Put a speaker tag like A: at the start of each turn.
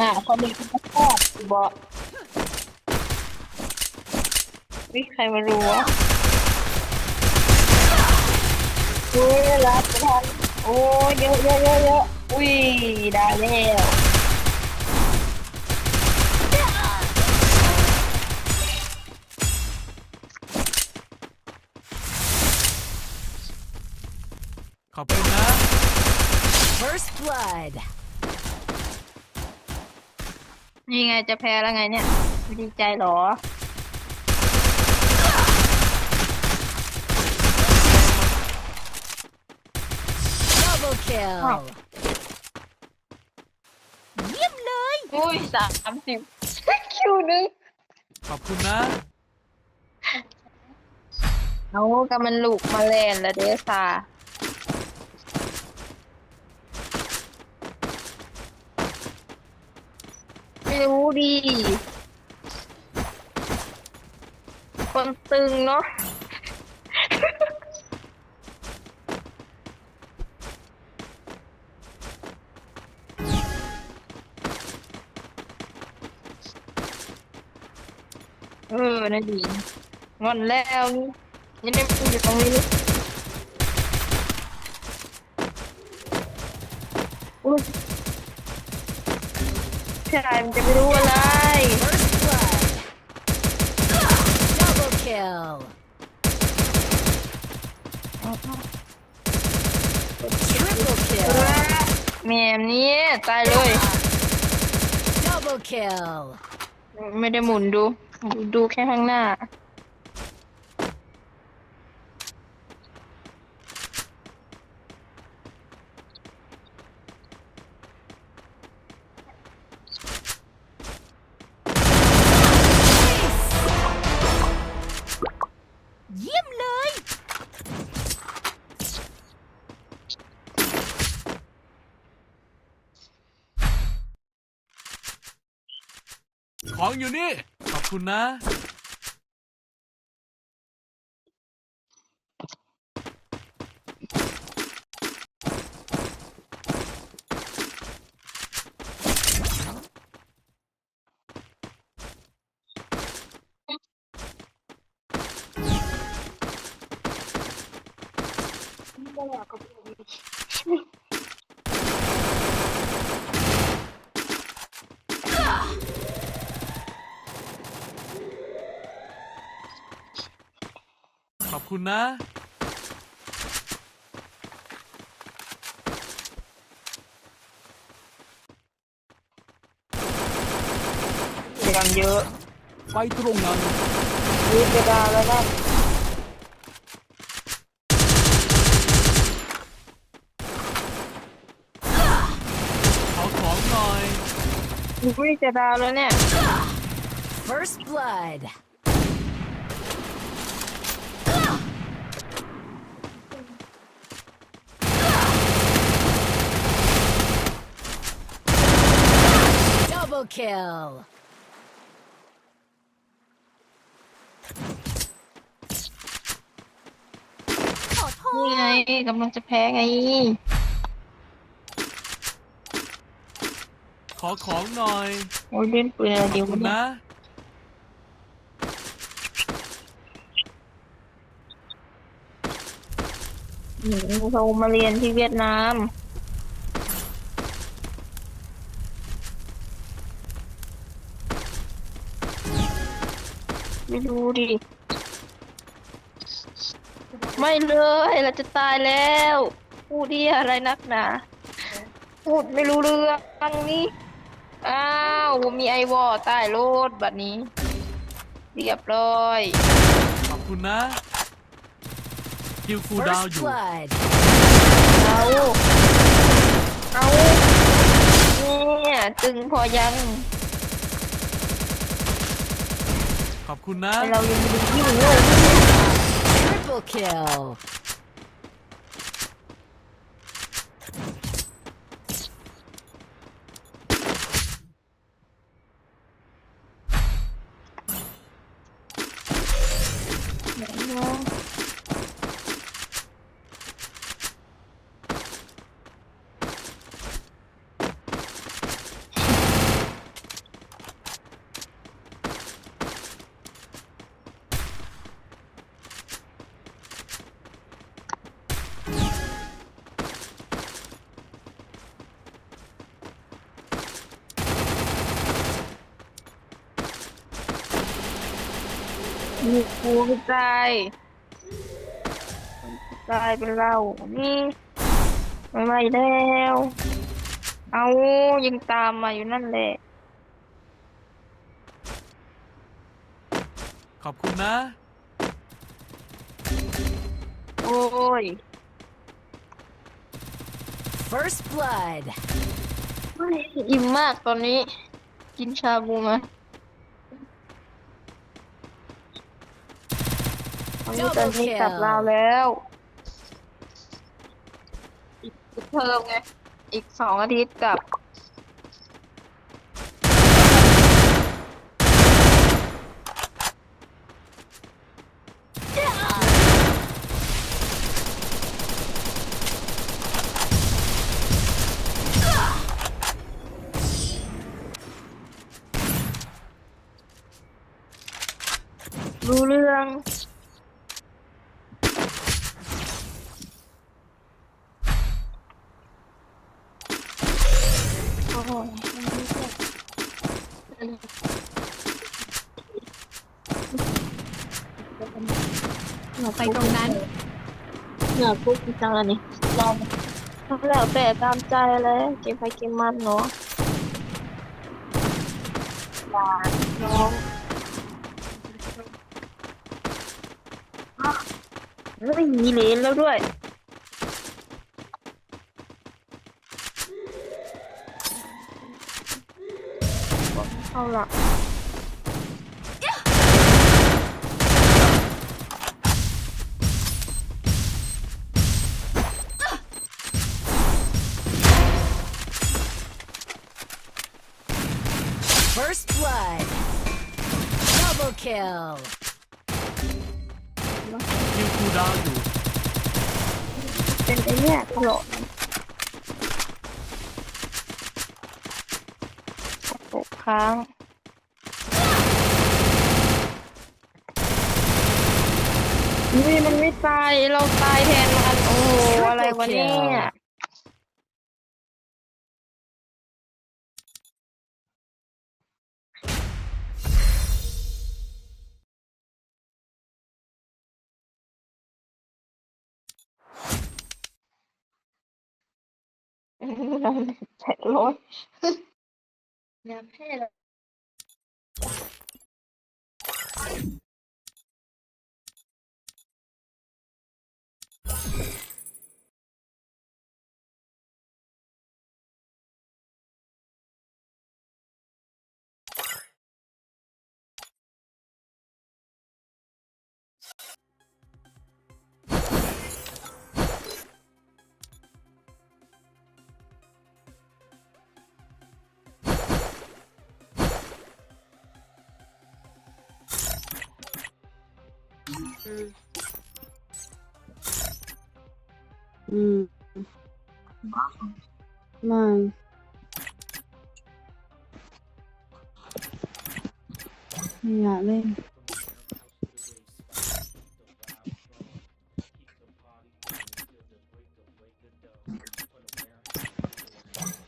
A: หน้าเขามีคุณภาพบอกวิใครมารู้วะโอ้ยรับไม่ทันโอ้ยเยอะเยอะเยอะเยอะอุ้ยได้แล้ว
B: ขอบคุณนะ
C: First blood.
A: นี่ไงจะแพ้แล้วไงเนี่ยไม่ดีใจเหรอ
C: Double kill. เยี่ยมเลย
A: อุ้ยสามสิบคิวหนึง
B: ขอบคุณนะ
A: เอากำมันลูกมาเล่นแล้วเดซ่า ไม่รู้ดีคนตึงเนาะ เออนั่นดีงอนแล้วนี่ยังไม่พูดอยู่ตรงนี้เลย ชายมันจะไม่รู้อะไร
C: First blood. Double kill. Triple kill.
A: แม่มนี้ตายเลย
C: Double kill.
A: ไม่ได้หมุนดู ดูแค่ข้างหน้า
B: ของอยู่นี่ ขอบคุณนะขอบ คุณนะ
A: เสียงเยอะ
B: ไปตรงนั้น
A: รีบไปดาวแล้วนะ
B: ขอของหน่อย
A: อุ้ยจะดาวแล้วเนี่ย
C: First blood. Double kill. ขอโท
A: นี่
C: ษ
A: ไงกำลังจะแพ้ไง
B: ขอของหน่อย
A: โอ้ยเล่นปืนอะไร
B: ข
A: เดี
B: อ
A: ยว
B: บคุณ
A: เนี่ย
B: นะ
A: อืมเขามาเรียนที่เวียดนาม ไม่รู้ดิ ไม่เลย เราจะตายแล้ว พูดที่อะไรนักหนา พูดไม่รู้เรื่องนี่ อ้าวมีไอวอลใต้รถบัดนี้ เรียบร้อย
B: ขอบคุณนะคิวฟูลดาวน์
C: First
B: อยู่
C: blood.
A: เอา เอาเนี่ยตึงพอยัง
B: ขอบคุณนะ
A: เรายังมีที่หัว
C: triple kill
A: เดี๋ยวน้อง ยกระจายเป็นเรา นี่ไม่ไหวแล้ว เอายังตามมาอยู่นั่นแหละ
B: ขอบคุณนะ
A: โอ้ย
C: First blood.
A: อิ่มมากตอนนี้ กินชาบูมา ตอนนี้ตอนนี้กลับเราแล้วอีกเพิ่มไง อีกสองอาทิตย์กับ รู้เรื่อง โอ้ย
C: ไปตรงนั้น
A: เหนือปุ๊บจังเลยนี่ลองแล้วแต่ตามใจเลยเก็บไปเก็บมันเนาะหวานน้องอะเฮ้ยมีเลนแล้วด้วย เอาละ
C: First blood. Double kill.
B: คิวคูลดาวน์อยู่
A: เป็นไอ้เนี่ยตลอดโค้าง นี่มันไม่ตาย เราตายแทนมัน โอ้โหอะไรวะเนี่ย เราแปดร้อย อ ยากให้เ